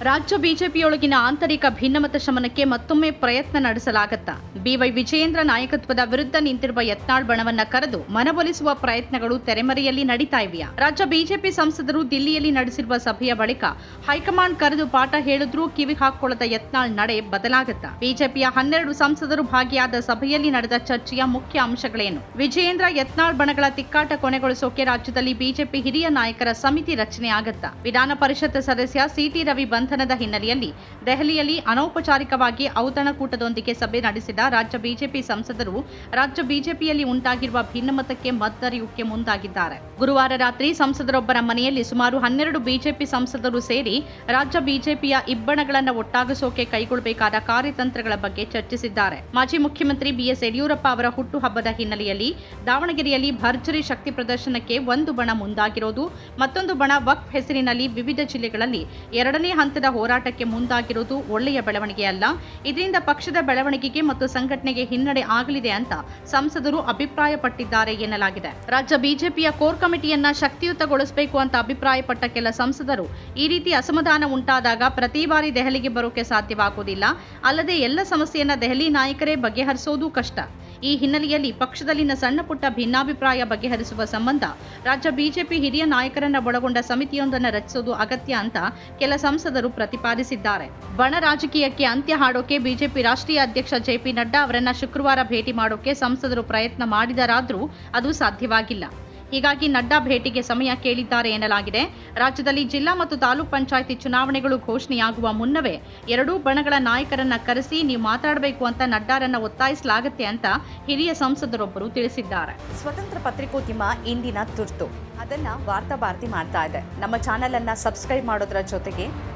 ರಾಜ್ಯ ಬಿಜೆಪಿಯೊಳಗಿನ ಆಂತರಿಕ ಭಿನ್ನಮತ ಶಮನಕ್ಕೆ ಮತ್ತೊಮ್ಮೆ ಪ್ರಯತ್ನ ನಡೆಸಲಾಗತ್ತಾ? ಬಿವೈ ವಿಜಯೇಂದ್ರ ನಾಯಕತ್ವದ ವಿರುದ್ಧ ನಿಂತಿರುವ ಯತ್ನಾಳ್ ಬಣವನ್ನ ಕರೆದು ಮನವೊಲಿಸುವ ಪ್ರಯತ್ನಗಳು ತೆರೆಮರೆಯಲ್ಲಿ ನಡೀತಾ ಇವೆಯಾ? ರಾಜ್ಯ ಬಿಜೆಪಿ ಸಂಸದರು ದಿಲ್ಲಿಯಲ್ಲಿ ನಡೆಸಿರುವ ಸಭೆಯ ಬಳಿಕ ಹೈಕಮಾಂಡ್ ಕರೆದು ಪಾಠ ಹೇಳಿದ್ರೂ ಕಿವಿ ಹಾಕೊಳ್ಳದ ಯತ್ನಾಳ್ ನಡೆ ಬದಲಾಗತ್ತಾ? ಬಿಜೆಪಿಯ ಹನ್ನೆರಡು ಸಂಸದರು ಭಾಗಿಯಾದ ಸಭೆಯಲ್ಲಿ ನಡೆದ ಚರ್ಚೆಯ ಮುಖ್ಯ ಅಂಶಗಳೇನು? ವಿಜಯೇಂದ್ರ ಯತ್ನಾಳ್ ಬಣಗಳ ತಿಕ್ಕಾಟ ಕೊನೆಗೊಳಿಸೋಕೆ ರಾಜ್ಯದಲ್ಲಿ ಬಿಜೆಪಿ ಹಿರಿಯ ನಾಯಕರ ಸಮಿತಿ ರಚನೆ ಆಗತ್ತಾ? ವಿಧಾನ ಪರಿಷತ್ ಸದಸ್ಯ ಸಿಟಿ ರವಿ ಬಂಧನದ ಹಿನ್ನೆಲೆಯಲ್ಲಿ ದೆಹಲಿಯಲ್ಲಿ ಅನೌಪಚಾರಿಕವಾಗಿ ಔತಣಕೂಟದೊಂದಿಗೆ ಸಭೆ ನಡೆಸಿದ ರಾಜ್ಯ ಬಿಜೆಪಿ ಸಂಸದರು, ರಾಜ್ಯ ಬಿಜೆಪಿಯಲ್ಲಿ ಉಂಟಾಗಿರುವ ಭಿನ್ನಮತಕ್ಕೆ ಮದ್ದರಿಯುಕ್ಕೆ ಮುಂದಾಗಿದ್ದಾರೆ. ಗುರುವಾರ ರಾತ್ರಿ ಸಂಸದರೊಬ್ಬರ ಮನೆಯಲ್ಲಿ ಸುಮಾರು ಹನ್ನೆರಡು ಬಿಜೆಪಿ ಸಂಸದರು ಸೇರಿ ರಾಜ್ಯ ಬಿಜೆಪಿಯ ಇಬ್ಬಣಗಳನ್ನು ಒಟ್ಟಾಗಿಸೋಕೆ ಕೈಗೊಳ್ಳಬೇಕಾದ ಕಾರ್ಯತಂತ್ರಗಳ ಬಗ್ಗೆ ಚರ್ಚಿಸಿದ್ದಾರೆ. ಮಾಜಿ ಮುಖ್ಯಮಂತ್ರಿ ಬಿಎಸ್ ಯಡಿಯೂರಪ್ಪ ಅವರ ಹುಟ್ಟುಹಬ್ಬದ ಹಿನ್ನೆಲೆಯಲ್ಲಿ ದಾವಣಗೆರೆಯಲ್ಲಿ ಭರ್ಜರಿ ಶಕ್ತಿ ಪ್ರದರ್ಶನಕ್ಕೆ ಒಂದು ಬಣ ಮುಂದಾಗಿರೋದು, ಮತ್ತೊಂದು ಬಣ ವಕ್ಫ್ ಹೆಸರಿನಲ್ಲಿ ವಿವಿಧ ಜಿಲ್ಲೆಗಳಲ್ಲಿ ಎರಡನೇ ಹಂತದ ಹೋರಾಟಕ್ಕೆ ಮುಂದಾಗಿರುವುದು ಒಳ್ಳೆಯ ಬೆಳವಣಿಗೆ ಅಲ್ಲ. ಇದರಿಂದ ಪಕ್ಷದ ಬೆಳವಣಿಗೆಗೆ ಮತ್ತು ಸಂಘಟನೆಗೆ ಹಿನ್ನಡೆ ಆಗಲಿದೆ ಅಂತ ಸಂಸದರು ಅಭಿಪ್ರಾಯಪಟ್ಟಿದ್ದಾರೆ ಎನ್ನಲಾಗಿದೆ. ರಾಜ್ಯ ಬಿಜೆಪಿಯ ಕೋರ್ ಕಮಿಟಿಯನ್ನ ಶಕ್ತಿಯುತಗೊಳಿಸಬೇಕು ಅಂತ ಅಭಿಪ್ರಾಯಪಟ್ಟ ಕೆಲ ಸಂಸದರು ಈ ರೀತಿ ಅಸಮಾಧಾನ ಉಂಟಾದಾಗ ಪ್ರತಿ ಬಾರಿ ದೆಹಲಿಗೆ ಬರೋಕೆ ಸಾಧ್ಯವಾಗುವುದಿಲ್ಲ. ಅಲ್ಲದೆ ಎಲ್ಲ ಸಮಸ್ಯೆಯನ್ನ ದೆಹಲಿ ನಾಯಕರೇ ಬಗೆಹರಿಸೋದು ಕಷ್ಟ. ಈ ಹಿನ್ನೆಲೆಯಲ್ಲಿ ಪಕ್ಷದಲ್ಲಿನ ಸಣ್ಣ ಪುಟ್ಟ ಭಿನ್ನಾಭಿಪ್ರಾಯ ಬಗೆಹರಿಸುವ ಸಂಬಂಧ ರಾಜ್ಯ ಬಿಜೆಪಿ ಹಿರಿಯ ನಾಯಕರನ್ನ ಒಳಗೊಂಡ ಸಮಿತಿಯೊಂದನ್ನು ರಚಿಸುವುದು ಅಗತ್ಯ ಅಂತ ಕೆಲ ಸಂಸದರು ಪ್ರತಿಪಾದಿಸಿದ್ದಾರೆ. ಬಣ ರಾಜಕೀಯಕ್ಕೆ ಅಂತ್ಯ ಹಾಡೋಕೆ ಬಿಜೆಪಿ ರಾಷ್ಟ್ರೀಯ ಅಧ್ಯಕ್ಷ ಜೆಪಿ ನಡ್ಡಾ ಅವರನ್ನ ಶುಕ್ರವಾರ ಭೇಟಿ ಮಾಡೋಕೆ ಸಂಸದರು ಪ್ರಯತ್ನ ಮಾಡಿದರಾದರೂ ಅದು ಸಾಧ್ಯವಾಗಿಲ್ಲ. ಹೀಗಾಗಿ ನಡ್ಡಾ ಭೇಟಿಗೆ ಸಮಯ ಕೇಳಿದ್ದಾರೆ ಎನ್ನಲಾಗಿದೆ. ರಾಜ್ಯದಲ್ಲಿ ಜಿಲ್ಲಾ ಮತ್ತು ತಾಲೂಕ್ ಪಂಚಾಯಿತಿ ಚುನಾವಣೆಗಳು ಘೋಷಣೆಯಾಗುವ ಮುನ್ನವೇ ಎರಡೂ ಬಣಗಳ ನಾಯಕರನ್ನ ಕರೆಸಿ ನೀವು ಮಾತಾಡಬೇಕು ಅಂತ ನಡ್ಡಾರನ್ನ ಒತ್ತಾಯಿಸಲಾಗುತ್ತೆ ಅಂತ ಹಿರಿಯ ಸಂಸದರೊಬ್ಬರು ತಿಳಿಸಿದ್ದಾರೆ. ಸ್ವತಂತ್ರ ಪತ್ರಿಕೋದ್ಯಮ ಇಂದಿನ ತುರ್ತು. ಅದನ್ನ ವಾರ್ತಾ ಭಾರತಿ ಮಾಡ್ತಾ ಇದೆ. ನಮ್ಮ ಚಾನೆಲ್ ಅನ್ನ ಸಬ್ಸ್ಕ್ರೈಬ್ ಮಾಡೋದ್ರ ಜೊತೆಗೆ